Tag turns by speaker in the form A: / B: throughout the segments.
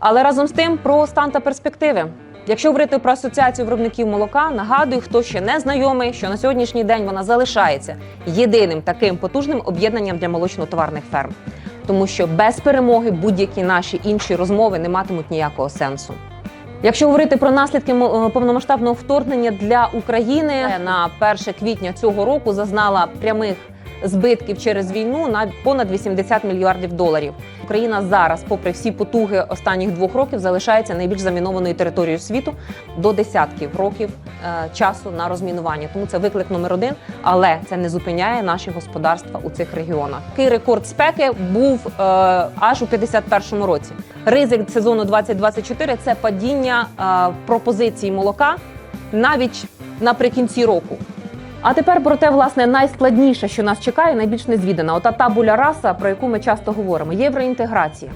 A: Але разом з тим про стан та перспективи. Якщо говорити про асоціацію виробників молока, нагадую, хто ще не знайомий, що на сьогоднішній день вона залишається єдиним таким потужним об'єднанням для молочно-товарних ферм, тому що без перемоги будь-які наші інші розмови не матимуть ніякого сенсу. Якщо говорити про наслідки е, повномасштабного вторгнення для України на 1 квітня цього року зазнала прямих збитків через війну на понад 80 мільярдів доларів. Україна зараз, попри всі потуги останніх двох років, залишається найбільш замінованою територією світу до десятків років е, часу на розмінування. Тому це виклик номер один, але це не зупиняє наші господарства у цих регіонах. Такий рекорд спеки був е, аж у 51-му році. Ризик сезону 2024 – це падіння е, пропозиції молока навіть наприкінці року. А тепер про те, власне, найскладніше, що нас чекає, найбільш незвідана. Ота табуля раса, про яку ми часто говоримо, євроінтеграція.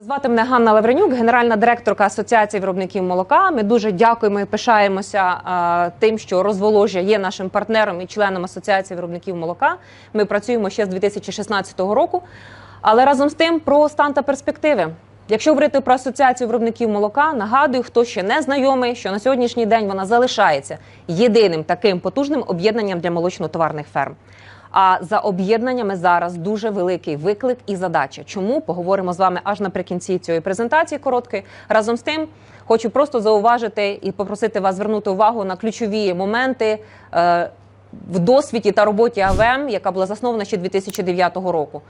A: Звати мене Ганна Лавренюк, генеральна директорка Асоціації виробників молока. Ми дуже дякуємо і пишаємося е, тим, що розволожя є нашим партнером і членом Асоціації виробників молока. Ми працюємо ще з 2016 року. Але разом з тим про стан та перспективи. Якщо говорити про асоціацію виробників молока, нагадую, хто ще не знайомий, що на сьогоднішній день вона залишається єдиним таким потужним об'єднанням для молочно-товарних ферм. А за об'єднаннями зараз дуже великий виклик і задача. Чому поговоримо з вами аж наприкінці цієї презентації короткої? Разом з тим, хочу просто зауважити і попросити вас звернути увагу на ключові моменти. Е, в досвіді та роботі АВМ, яка була заснована ще 2009 року.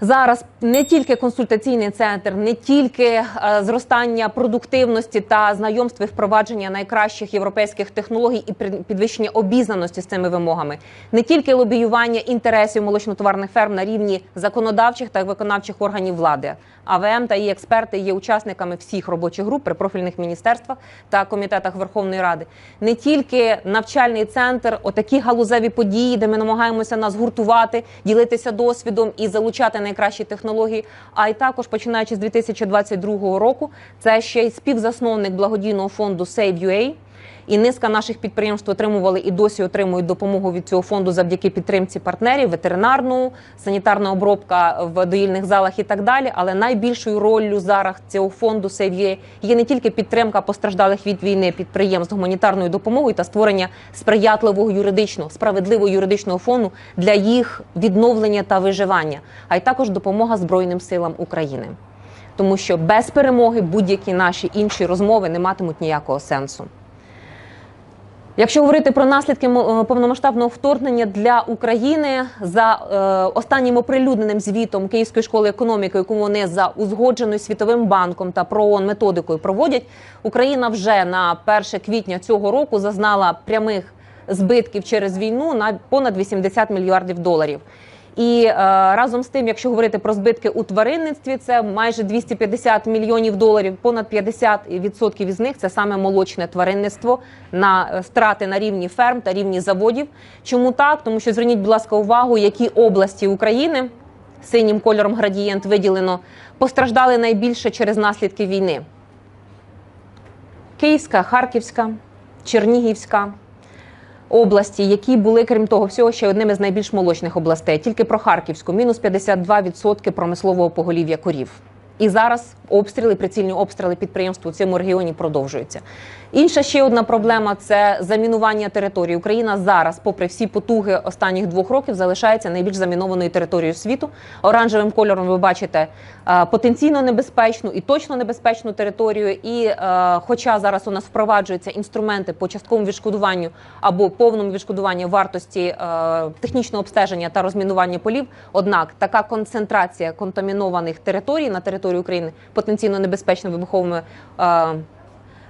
A: Зараз не тільки консультаційний центр, не тільки е, зростання продуктивності та знайомства і впровадження найкращих європейських технологій і підвищення обізнаності з цими вимогами, не тільки лобіювання інтересів молочно-товарних ферм на рівні законодавчих та виконавчих органів влади. АВМ та її експерти є учасниками всіх робочих груп при профільних міністерствах та комітетах Верховної Ради. Не тільки навчальний центр, отакі галузеві події, де ми намагаємося нас гуртувати, ділитися досвідом і залучати найкращі технології. А й також починаючи з 2022 року, це ще й співзасновник благодійного фонду Save.ua, і низка наших підприємств отримували і досі отримують допомогу від цього фонду завдяки підтримці партнерів, ветеринарну, санітарна обробка в доїльних залах і так далі. Але найбільшою роллю зараз цього фонду Save.ua є не тільки підтримка постраждалих від війни підприємств гуманітарною допомогою та створення сприятливого юридичного справедливого юридичного фону для їх відновлення та виживання, а й також допомога Збройним силам України. Тому що без перемоги будь-які наші інші розмови не матимуть ніякого сенсу. Якщо говорити про наслідки е, повномасштабного вторгнення для України за е, останнім оприлюдненим звітом Київської школи економіки, яку вони за узгодженою світовим банком та ПРООН методикою проводять, Україна вже на 1 квітня цього року зазнала прямих збитків через війну на понад 80 мільярдів доларів. І е, разом з тим, якщо говорити про збитки у тваринництві, це майже 250 мільйонів доларів. Понад 50% із них це саме молочне тваринництво на е, втрати на рівні ферм та рівні заводів. Чому так? Тому що зверніть, будь ласка, увагу, які області України синім кольором градієнт виділено, постраждали найбільше через наслідки війни. Київська, Харківська, Чернігівська області, які були, крім того всього, ще одними з найбільш молочних областей. Тільки про Харківську мінус 52% промислового поголів'я корів. І зараз обстріли, прицільні обстріли підприємств у цьому регіоні продовжуються. Інша ще одна проблема це замінування території. Україна зараз, попри всі потуги останніх двох років, залишається найбільш замінованою територією світу. Оранжевим кольором ви бачите е, потенційно небезпечну і точно небезпечну територію. І е, хоча зараз у нас впроваджуються інструменти по частковому відшкодуванню або повному відшкодуванню вартості е, технічного обстеження та розмінування полів, однак така концентрація контамінованих територій на території України потенційно небезпечними вибуховими.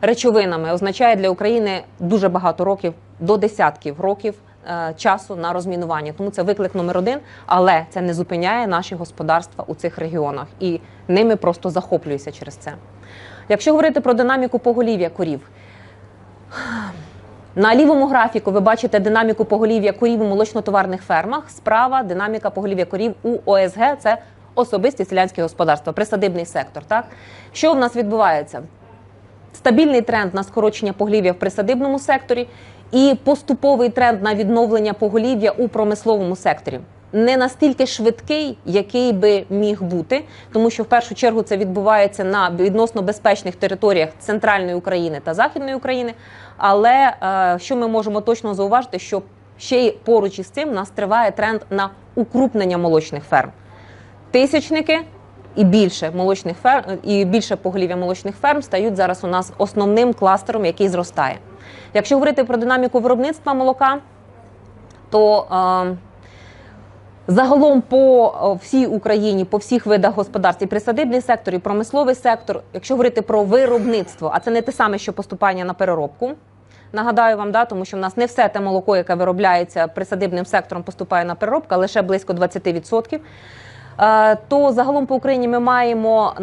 A: Речовинами означає для України дуже багато років, до десятків років е, часу на розмінування. Тому це виклик номер один, але це не зупиняє наші господарства у цих регіонах і ними просто захоплююся через це. Якщо говорити про динаміку поголів'я корів. На лівому графіку ви бачите динаміку поголів'я корів у молочно-товарних фермах. Справа динаміка поголів'я корів у ОСГ це особисті селянські господарства, присадибний сектор. Так що в нас відбувається? Стабільний тренд на скорочення поголів'я в присадибному секторі і поступовий тренд на відновлення поголів'я у промисловому секторі. не настільки швидкий, який би міг бути, тому що в першу чергу це відбувається на відносно безпечних територіях центральної України та західної України. Але е, що ми можемо точно зауважити, що ще й поруч із цим у нас триває тренд на укрупнення молочних ферм. Тисячники і більше молочних ферм і більше поголів'я молочних ферм стають зараз у нас основним кластером, який зростає. Якщо говорити про динаміку виробництва молока, то е, загалом по е, всій Україні, по всіх видах господарств, і присадибний сектор, і промисловий сектор, якщо говорити про виробництво, а це не те саме, що поступання на переробку. Нагадаю вам, да, тому що в нас не все те молоко, яке виробляється присадибним сектором, поступає на переробку, а лише близько 20%. Е, То загалом по Україні ми маємо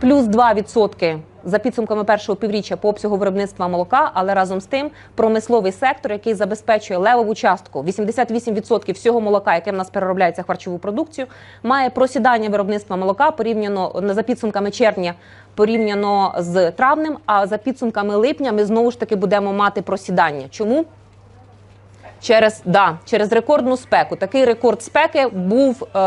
A: плюс 2% за підсумками першого півріччя по обсягу виробництва молока, але разом з тим промисловий сектор, який забезпечує левову частку 88% всього молока, яке в нас переробляється харчову продукцію, має просідання виробництва молока порівняно за підсумками червня. Порівняно з травнем, а за підсумками липня ми знову ж таки будемо мати просідання. Чому? Через да, через рекордну спеку. Такий рекорд спеки був е,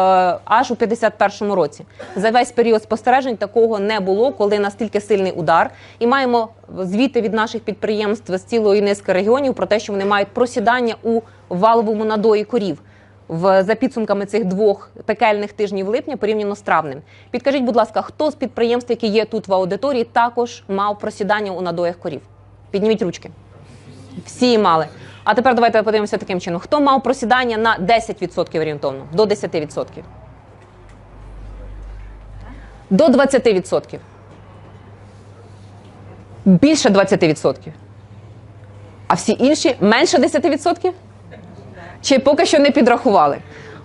A: аж у 51-му році. За весь період спостережень такого не було, коли настільки сильний удар. І маємо звіти від наших підприємств з цілої низки регіонів про те, що вони мають просідання у валовому надої корів. В за підсумками цих двох пекельних тижнів липня порівняно з травнем. Підкажіть, будь ласка, хто з підприємств, які є тут в аудиторії, також мав просідання у надоях корів? Підніміть ручки. Всі мали. А тепер давайте подивимося таким чином. Хто мав просідання на 10% орієнтовно? До 10%. До 20%. Більше 20%. А всі інші менше 10%? Чи поки що не підрахували?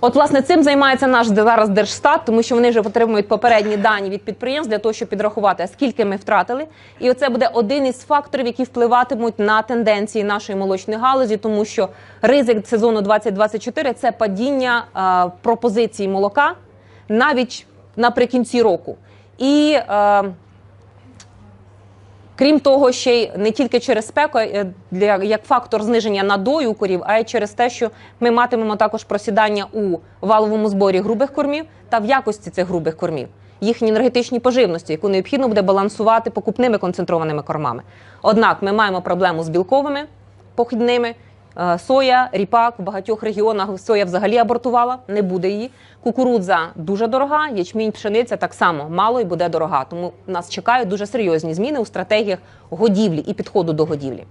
A: От, власне, цим займається наш зараз Держстат, тому що вони вже отримують попередні дані від підприємств для того, щоб підрахувати, скільки ми втратили. І оце буде один із факторів, які впливатимуть на тенденції нашої молочної галузі, тому що ризик сезону 2024 – це падіння е, пропозиції молока навіть наприкінці року. І е, Крім того, ще й не тільки через спеку, е, для як фактор зниження надою корів, а й через те, що ми матимемо також просідання у валовому зборі грубих кормів та в якості цих грубих кормів, їхній енергетичній поживності, яку необхідно буде балансувати покупними концентрованими кормами. Однак ми маємо проблему з білковими похідними. Е, Соя, ріпак в багатьох регіонах соя взагалі абортувала, не буде її. Кукурудза дуже дорога, ячмінь, пшениця так само мало і буде дорога. Тому нас чекають дуже серйозні зміни у стратегіях годівлі і підходу до годівлі.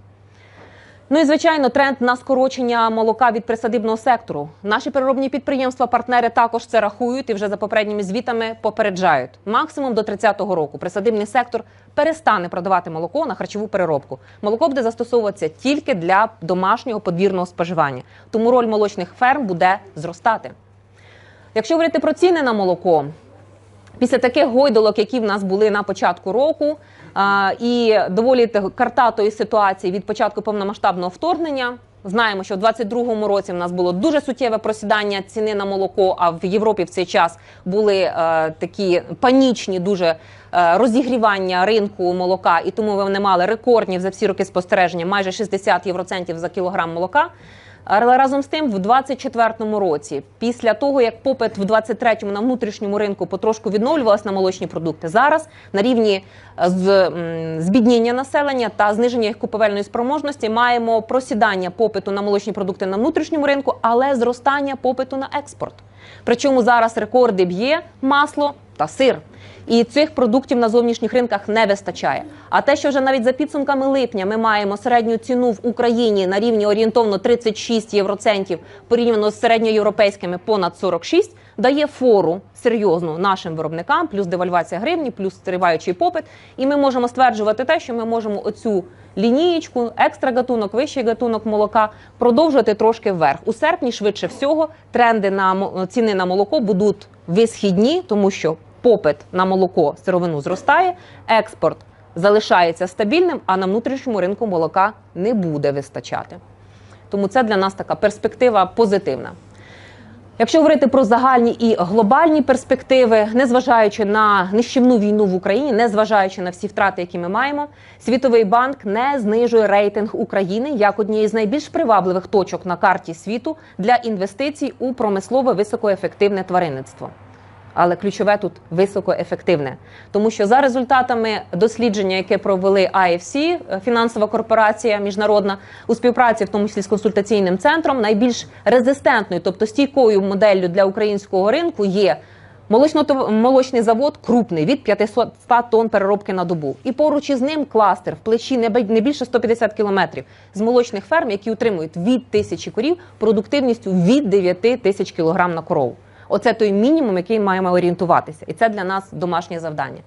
A: Ну і звичайно, тренд на скорочення молока від присадибного сектору. Наші переробні підприємства, партнери також це рахують і вже за попередніми звітами попереджають. Максимум до 30-го року присадибний сектор перестане продавати молоко на харчову переробку. Молоко буде застосовуватися тільки для домашнього подвірного споживання. Тому роль молочних ферм буде зростати. Якщо говорити про ціни на молоко, після таких гойдолок, які в нас були на початку року, і доволі картатої ситуації від початку повномасштабного вторгнення. Знаємо, що в 22-му році в нас було дуже суттєве просідання ціни на молоко. А в Європі в цей час були е, такі панічні дуже е, розігрівання ринку молока, і тому вони мали рекордні за всі роки спостереження майже 60 євроцентів за кілограм молока. Але разом з тим, в 24-му році, після того як попит в 23-му на внутрішньому ринку потрошку відновлювався на молочні продукти, зараз на рівні е, з збідніння населення та зниження їх купівельної спроможності маємо просідання попиту на молочні продукти на внутрішньому ринку, але зростання попиту на експорт. Причому зараз рекорди б'є масло та сир. І цих продуктів на зовнішніх ринках не вистачає. А те, що вже навіть за підсумками липня ми маємо середню ціну в Україні на рівні орієнтовно 36 євроцентів порівняно з середньоєвропейськими понад 46, дає фору серйозну нашим виробникам, плюс девальвація гривні, плюс триваючий попит. І ми можемо стверджувати те, що ми можемо оцю лінієчку, екстра гатунок, вищий гатунок молока продовжувати трошки вверх. У серпні, швидше всього, тренди на ціни на молоко будуть висхідні, тому що попит на молоко сировину зростає, експорт залишається стабільним, а на внутрішньому ринку молока не буде вистачати. Тому це для нас така перспектива позитивна. Якщо говорити про загальні і глобальні перспективи, незважаючи на нищівну війну в Україні, незважаючи на всі втрати, які ми маємо, світовий банк не знижує рейтинг України як однієї з найбільш привабливих точок на карті світу для інвестицій у промислове високоефективне тваринництво. Але ключове тут високоефективне, тому що за результатами дослідження, яке провели IFC, е, фінансова корпорація міжнародна у співпраці, в тому числі з консультаційним центром, найбільш резистентною, тобто стійкою моделлю для українського ринку є молочний завод крупний від 500 тонн переробки на добу. І поруч із ним кластер в плечі не більше 150 кілометрів з молочних ферм, які утримують від тисячі корів продуктивністю від 9 тисяч кілограм на корову. Оце той мінімум, який маємо орієнтуватися, і це для нас домашнє завдання.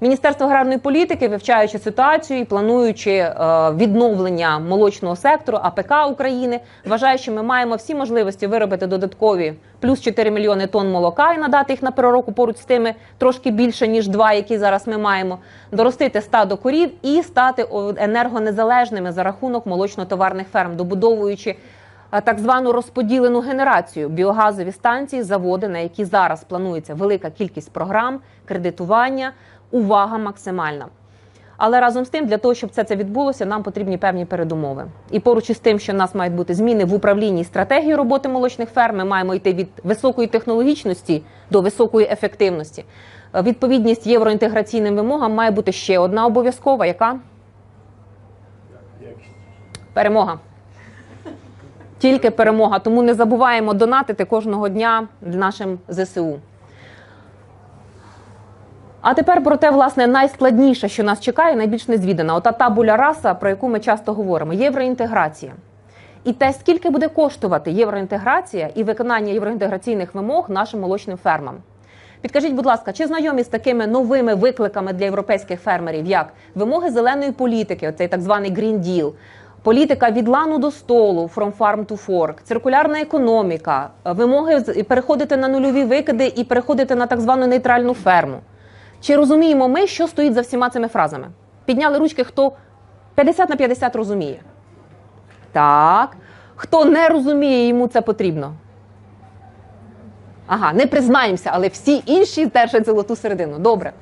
A: Міністерство аграрної політики, вивчаючи ситуацію і плануючи е, відновлення молочного сектору АПК України, вважає, що ми маємо всі можливості виробити додаткові плюс 4 мільйони тонн молока і надати їх на переробку поруч з тими трошки більше ніж два, які зараз ми маємо, доростити стадо корів і стати енергонезалежними за рахунок молочно-товарних ферм, добудовуючи так звану розподілену генерацію біогазові станції, заводи, на які зараз планується велика кількість програм, кредитування, увага максимальна. Але разом з тим, для того, щоб це це відбулося, нам потрібні певні передумови. І поруч із тим, що в нас мають бути зміни в управлінні і стратегії роботи молочних ферм, ми маємо йти від високої технологічності до високої ефективності. Е, Відповідність євроінтеграційним вимогам має бути ще одна обов'язкова, яка перемога. Тільки перемога. Тому не забуваємо донатити кожного дня нашим ЗСУ. А тепер про те, власне, найскладніше, що нас чекає, найбільш незвідана. Ота табуля раса, про яку ми часто говоримо, євроінтеграція. І те, скільки буде коштувати євроінтеграція і виконання євроінтеграційних вимог нашим молочним фермам. Підкажіть, будь ласка, чи знайомі з такими новими викликами для європейських фермерів, як вимоги зеленої політики, оцей так званий Green Deal, політика від лану до столу, from farm to fork, циркулярна економіка, вимоги переходити на нульові викиди і переходити на так звану нейтральну ферму? Чи розуміємо ми, що стоїть за всіма цими фразами? Підняли ручки, хто 50 на 50 розуміє. Так. Хто не розуміє, йому це потрібно. Ага, не признаємося, але всі інші держать золоту середину. Добре.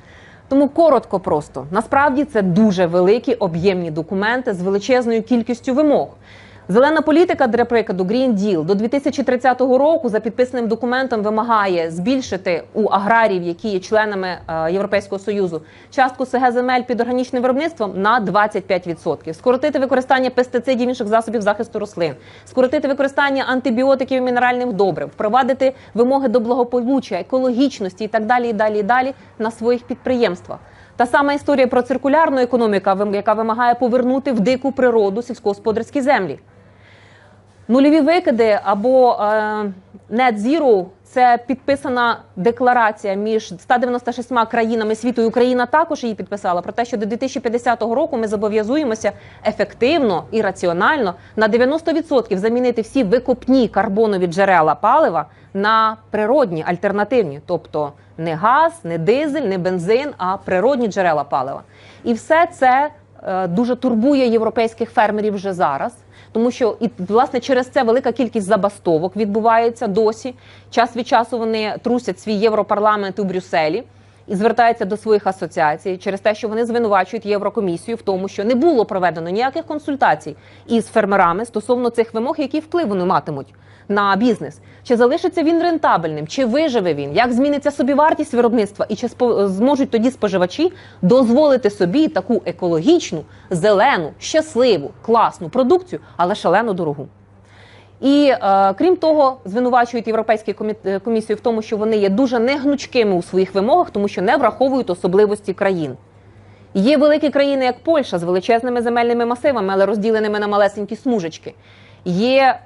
A: Тому коротко просто. Насправді це дуже великі об'ємні документи з величезною кількістю вимог. Зелена політика, для прикладу, Green Deal до 2030 року за підписаним документом вимагає збільшити у аграрів, які є членами е, Європейського союзу, частку СГ земель під органічним виробництвом на 25%, скоротити використання пестицидів інших засобів захисту рослин, скоротити використання антибіотиків і мінеральних добрив, впровадити вимоги до благополуччя, екологічності і так далі, і далі, і далі на своїх підприємствах. Та сама історія про циркулярну економіку, яка вимагає повернути в дику природу сільськогосподарські землі. Нульові викиди або е, Net Zero – це підписана декларація між 196 країнами світу. і Україна також її підписала про те, що до 2050 року ми зобов'язуємося ефективно і раціонально на 90% замінити всі викопні карбонові джерела палива на природні альтернативні, тобто не газ, не дизель, не бензин, а природні джерела палива. І все це е, дуже турбує європейських фермерів вже зараз. Тому що і власне через це велика кількість забастовок відбувається досі. Час від часу вони трусять свій європарламент у Брюсселі і звертаються до своїх асоціацій через те, що вони звинувачують Єврокомісію в тому, що не було проведено ніяких консультацій із фермерами стосовно цих вимог, які вплив вони матимуть на бізнес. Чи залишиться він рентабельним, чи виживе він, як зміниться собівартість виробництва, і чи зможуть тоді споживачі дозволити собі таку екологічну, зелену, щасливу, класну продукцію, але шалено дорогу. І е, крім того, звинувачують європейську е, комісію в тому, що вони є дуже негнучкими у своїх вимогах, тому що не враховують особливості країн. Є великі країни, як Польща, з величезними земельними масивами, але розділеними на малесенькі смужечки. Є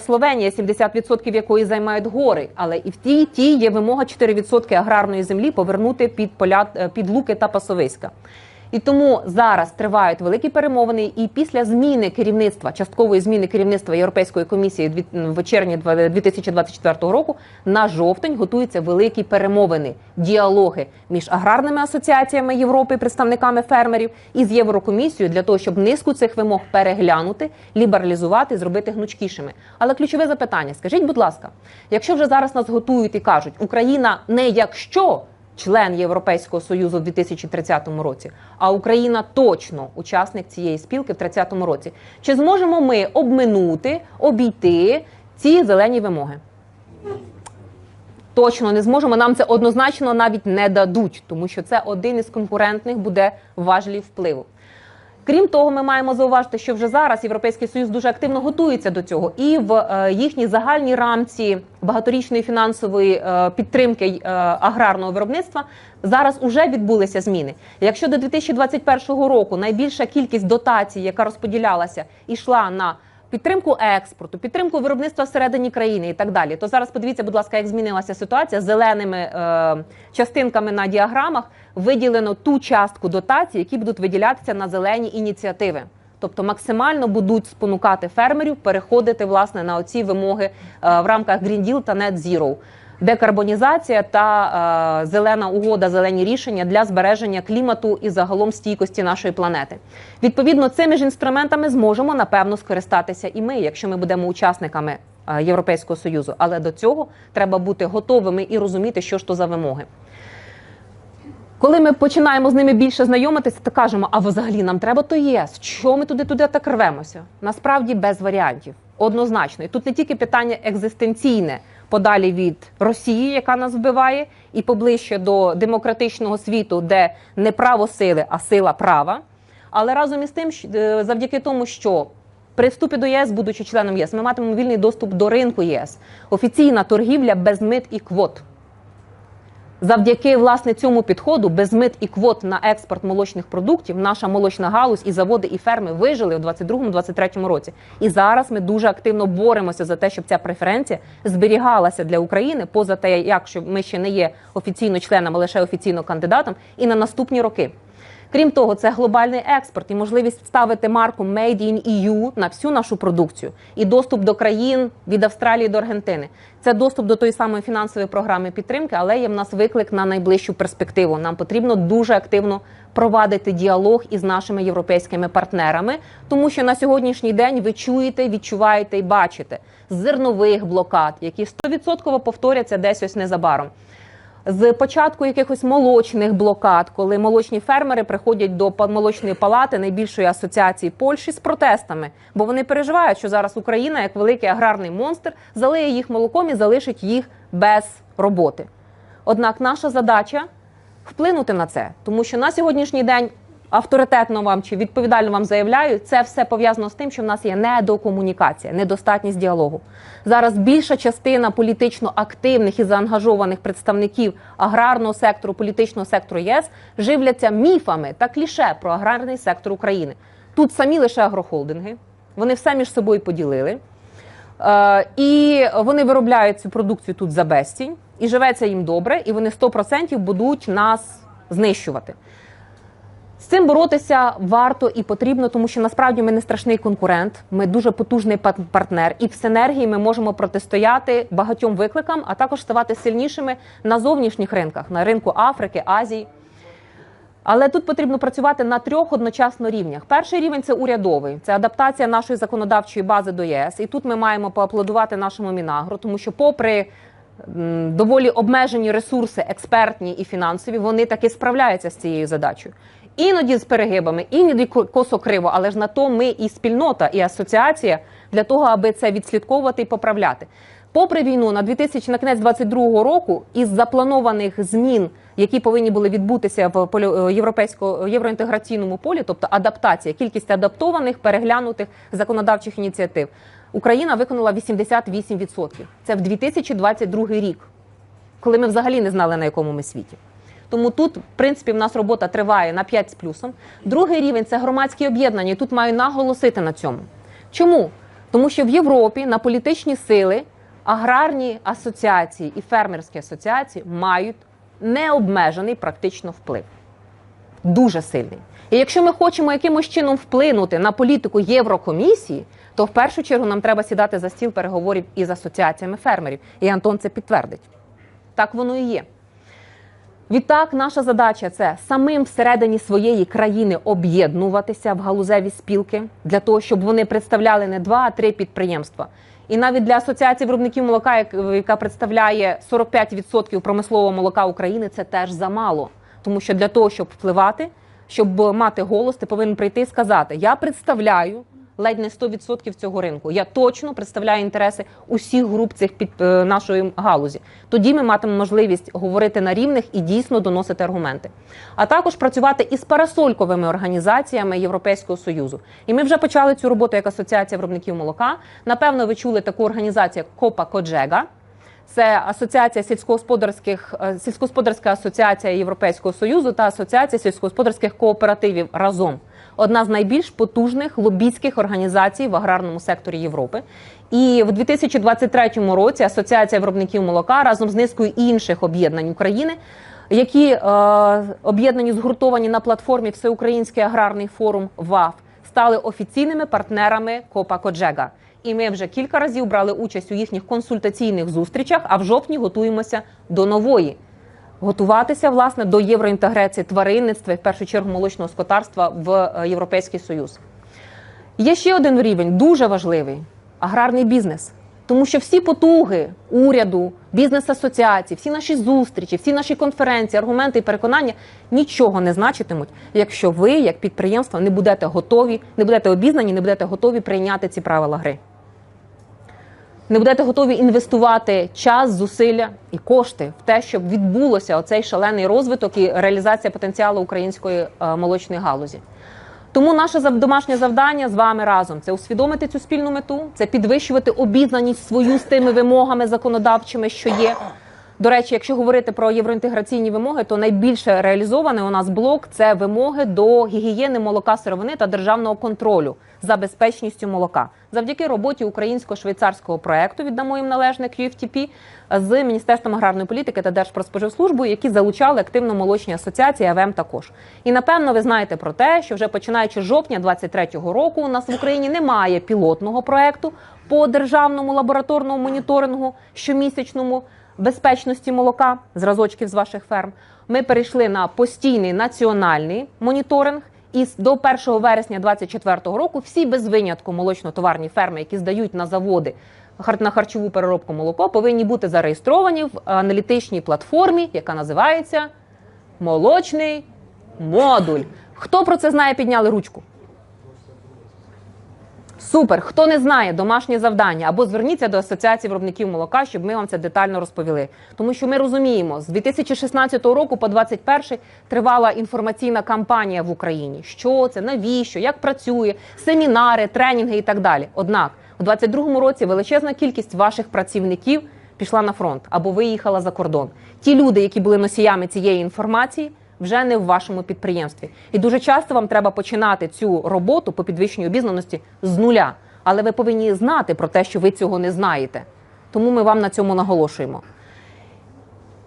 A: Словенія, 70% якої займають гори, але і в тій тій є вимога 4% аграрної землі повернути під поля е, під луки та пасовиська. І тому зараз тривають великі перемовини. І після зміни керівництва, часткової зміни керівництва Європейської комісії в червні 2024 року на жовтень готуються великі перемовини, діалоги між аграрними асоціаціями Європи, представниками фермерів і з Єврокомісією для того, щоб низку цих вимог переглянути, лібералізувати, зробити гнучкішими. Але ключове запитання: скажіть, будь ласка, якщо вже зараз нас готують і кажуть, Україна не якщо член Європейського союзу у 2030 році, а Україна точно учасник цієї спілки в 2030 році. Чи зможемо ми обминути, обійти ці зелені вимоги? Точно не зможемо. Нам це однозначно навіть не дадуть, тому що це один із конкурентних буде важелів впливу. Крім того, ми маємо зауважити, що вже зараз Європейський Союз дуже активно готується до цього, і в е, їхній загальній рамці багаторічної фінансової е, підтримки е, аграрного виробництва зараз уже відбулися зміни. Якщо до 2021 року найбільша кількість дотацій, яка розподілялася, ішла на підтримку експорту, підтримку виробництва всередині країни і так далі. То зараз подивіться, будь ласка, як змінилася ситуація зеленими е, частинками на діаграмах. Виділено ту частку дотацій, які будуть виділятися на зелені ініціативи. Тобто максимально будуть спонукати фермерів переходити власне на оці вимоги е, в рамках Green Deal та Net Zero. Декарбонізація та е, зелена угода, зелені рішення для збереження клімату і загалом стійкості нашої планети. Відповідно, цими ж інструментами зможемо напевно скористатися і ми, якщо ми будемо учасниками е, Європейського союзу. Але до цього треба бути готовими і розуміти, що ж то за вимоги. Коли ми починаємо з ними більше знайомитися, то кажемо, а взагалі нам треба то ЄС. Що ми туди-туди так рвемося? Насправді без варіантів. Однозначно. І тут не тільки питання екзистенційне, подалі від Росії, яка нас вбиває, і поближче до демократичного світу, де не право сили, а сила права. Але разом із тим, е, завдяки тому, що при вступі до ЄС, будучи членом ЄС, ми матимемо вільний доступ до ринку ЄС, офіційна торгівля без мит і квот. Завдяки власне цьому підходу без мит і квот на експорт молочних продуктів наша молочна галузь і заводи і ферми вижили у 2022-2023 році. І зараз ми дуже активно боремося за те, щоб ця преференція зберігалася для України, поза те, якщо ми ще не є офіційно членом, а лише офіційно кандидатом, і на наступні роки. Крім того, це глобальний експорт і можливість ставити марку Made in EU на всю нашу продукцію і доступ до країн від Австралії до Аргентини. Це доступ до тої самої фінансової програми підтримки, але є в нас виклик на найближчу перспективу. Нам потрібно дуже активно провадити діалог із нашими європейськими партнерами, тому що на сьогоднішній день ви чуєте, відчуваєте і бачите зернових блокад, які 100% повторяться десь ось незабаром з початку якихось молочних блокад, коли молочні фермери приходять до молочної палати найбільшої асоціації Польщі з протестами, бо вони переживають, що зараз Україна, як великий аграрний монстр, залиє їх молоком і залишить їх без роботи. Однак наша задача вплинути на це, тому що на сьогоднішній день авторитетно вам чи відповідально вам заявляю, це все пов'язано з тим, що в нас є недокомунікація, недостатність діалогу. Зараз більша частина політично активних і заангажованих представників аграрного сектору, політичного сектору ЄС живляться міфами та кліше про аграрний сектор України. Тут самі лише агрохолдинги, вони все між собою поділили. Е, і вони виробляють цю продукцію тут за безцінь, і живеться їм добре, і вони 100% будуть нас знищувати. З цим боротися варто і потрібно, тому що насправді ми не страшний конкурент, ми дуже потужний партнер, і в синергії ми можемо протистояти багатьом викликам, а також ставати сильнішими на зовнішніх ринках, на ринку Африки, Азії. Але тут потрібно працювати на трьох одночасно рівнях. Перший рівень це урядовий, це адаптація нашої законодавчої бази до ЄС. І тут ми маємо поаплодувати нашому Мінагру, тому що, попри доволі обмежені ресурси, експертні і фінансові, вони таки справляються з цією задачею. Іноді з перегибами, іноді ко- косо-криво, але ж на то ми і спільнота, і асоціація для того, аби це відслідковувати і поправляти. Попри війну на 2000, на кінець 22 року, із запланованих змін, які повинні були відбутися в е, європейсько євроінтеграційному полі, тобто адаптація, кількість адаптованих переглянутих законодавчих ініціатив, Україна виконала 88%. Це в 2022 рік, коли ми взагалі не знали на якому ми світі. Тому тут, в принципі, в нас робота триває на 5 з плюсом. Другий рівень це громадські об'єднання. І тут маю наголосити на цьому. Чому? Тому що в Європі на політичні сили аграрні асоціації і фермерські асоціації мають необмежений практично вплив. дуже сильний. І якщо ми хочемо якимось чином вплинути на політику Єврокомісії, то в першу чергу нам треба сідати за стіл переговорів із асоціаціями фермерів. І Антон це підтвердить. Так воно і є. Відтак, наша задача це самим всередині своєї країни об'єднуватися в галузеві спілки для того, щоб вони представляли не два, а три підприємства. І навіть для асоціації виробників молока, яка представляє 45% промислового молока України, це теж замало. Тому що для того, щоб впливати, щоб мати голос, ти повинен прийти і сказати: Я представляю ледь не 100% цього ринку. Я точно представляю інтереси усіх груп цих під е, нашої галузі. Тоді ми матимемо можливість говорити на рівних і дійсно доносити аргументи. А також працювати із парасольковими організаціями Європейського союзу. І ми вже почали цю роботу як асоціація виробників молока. Напевно, ви чули таку організацію як Копа Коджега. Це асоціація сільськогосподарських е, сільськогосподарська асоціація Європейського союзу та асоціація сільськогосподарських кооперативів разом. Одна з найбільш потужних лобійських організацій в аграрному секторі Європи. І в 2023 році Асоціація виробників молока разом з низкою інших об'єднань України, які е, об'єднані згуртовані на платформі Всеукраїнський аграрний форум ВАФ, стали офіційними партнерами Копа Коджега. І ми вже кілька разів брали участь у їхніх консультаційних зустрічах, а в жовтні готуємося до нової. Готуватися власне до євроінтеграції тваринництва і в першу чергу молочного скотарства в е, Європейський Союз. Є ще один рівень, дуже важливий аграрний бізнес. Тому що всі потуги уряду, бізнес-асоціацій, всі наші зустрічі, всі наші конференції, аргументи і переконання нічого не значитимуть, якщо ви, як підприємство, не будете готові, не будете обізнані, не будете готові прийняти ці правила гри. Не будете готові інвестувати час, зусилля і кошти в те, щоб відбулося оцей шалений розвиток і реалізація потенціалу української е, молочної галузі. Тому наше домашнє завдання з вами разом це усвідомити цю спільну мету, це підвищувати обізнаність свою з тими вимогами законодавчими, що є. До речі, якщо говорити про євроінтеграційні вимоги, то найбільше реалізований у нас блок це вимоги до гігієни молока сировини та державного контролю за безпечністю молока. Завдяки роботі українсько-швейцарського проекту віддамо їм належне QFTP з Міністерством аграрної політики та Держпродспоживслужбою, які залучали активно молочні асоціації, АВМ також. І напевно ви знаєте про те, що вже починаючи з жовтня 2023 року у нас в Україні немає пілотного проекту по державному лабораторному моніторингу щомісячному безпечності молока, зразочків з ваших ферм. Ми перейшли на постійний національний моніторинг. І до 1 вересня 2024 року всі без винятку молочно-товарні ферми, які здають на заводи на харчову переробку молоко, повинні бути зареєстровані в аналітичній платформі, яка називається Молочний модуль. Хто про це знає, підняли ручку. Супер. Хто не знає домашнє завдання, або зверніться до асоціації виробників молока, щоб ми вам це детально розповіли. Тому що ми розуміємо, з 2016 року по 2021 тривала інформаційна кампанія в Україні. Що це, навіщо, як працює, семінари, тренінги і так далі. Однак у 2022 році величезна кількість ваших працівників пішла на фронт або виїхала за кордон. Ті люди, які були носіями цієї інформації вже не в вашому підприємстві. І дуже часто вам треба починати цю роботу по підвищенню обізнаності з нуля. Але ви повинні знати про те, що ви цього не знаєте. Тому ми вам на цьому наголошуємо.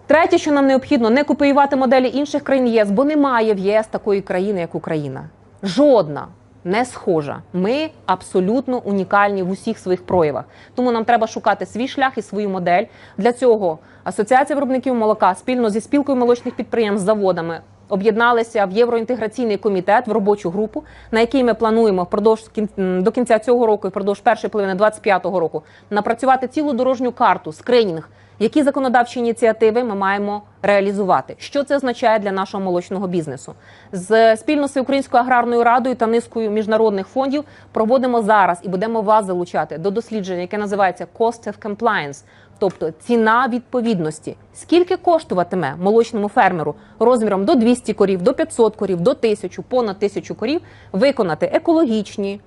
A: Третє, що нам необхідно, не копіювати моделі інших країн ЄС, бо немає в ЄС такої країни, як Україна. Жодна не схожа. Ми абсолютно унікальні в усіх своїх проявах. Тому нам треба шукати свій шлях і свою модель. Для цього Асоціація виробників молока спільно зі спілкою молочних підприємств заводами. Об'єдналися в євроінтеграційний комітет в робочу групу, на якій ми плануємо впродовж до кінця цього року і впродовж першої половини 2025 року напрацювати цілу дорожню карту, скринінг, які законодавчі ініціативи ми маємо реалізувати. Що це означає для нашого молочного бізнесу? З спільно з Українською аграрною радою та низкою міжнародних фондів проводимо зараз і будемо вас залучати до дослідження, яке називається Cost of Compliance, тобто ціна відповідності. Скільки коштуватиме молочному фермеру розміром до 200 корів, до 500 корів, до 1000, понад 1000 корів виконати екологічні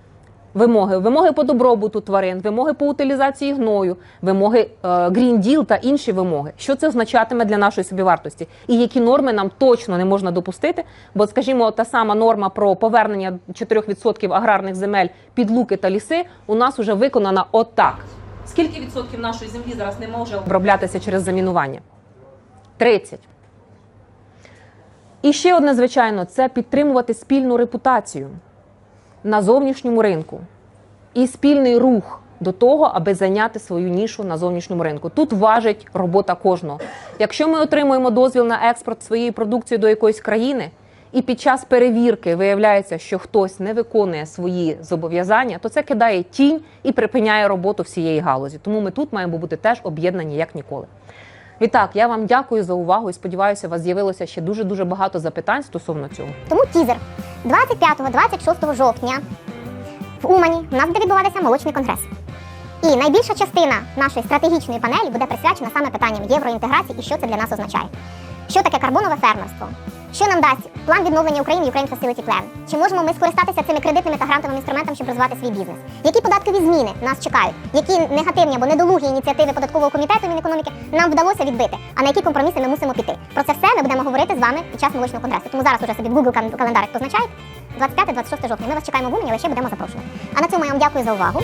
A: вимоги, вимоги по добробуту тварин, вимоги по утилізації гною, вимоги е, Green Deal та інші вимоги. Що це означатиме для нашої собівартості? І які норми нам точно не можна допустити? Бо, скажімо, та сама норма про повернення 4% аграрних земель під луки та ліси у нас вже виконана отак. Скільки відсотків нашої землі зараз не може оброблятися через замінування? 30. І ще одне, звичайно, це підтримувати спільну репутацію на зовнішньому ринку і спільний рух до того, аби зайняти свою нішу на зовнішньому ринку. Тут важить робота кожного. Якщо ми отримуємо дозвіл на експорт своєї продукції до якоїсь країни, і під час перевірки виявляється, що хтось не виконує свої зобов'язання, то це кидає тінь і припиняє роботу всієї галузі. Тому ми тут маємо бути теж об'єднані як ніколи. Відтак, я вам дякую за увагу і сподіваюся, у вас з'явилося ще дуже дуже багато запитань стосовно цього.
B: Тому тізер 25-26 жовтня в Умані у нас буде відбуватися молочний конгрес. І найбільша частина нашої стратегічної панелі буде присвячена саме питанням євроінтеграції і що це для нас означає. Що таке карбонове фермерство? Що нам дасть план відновлення України Ukraine Facility Plan? Чи можемо ми скористатися цими кредитними та грантовими інструментами, щоб розвивати свій бізнес? Які податкові зміни нас чекають? Які негативні або недолугі ініціативи податкового комітету Мінекономіки нам вдалося відбити? А на які компроміси ми мусимо піти? Про це все ми будемо говорити з вами під час молочного конгресу. Тому зараз уже собі в Google кал- календарик позначають. 25-26 жовтня. Ми вас чекаємо в Умані, але ще будемо запрошувати. А на цьому я вам дякую за увагу.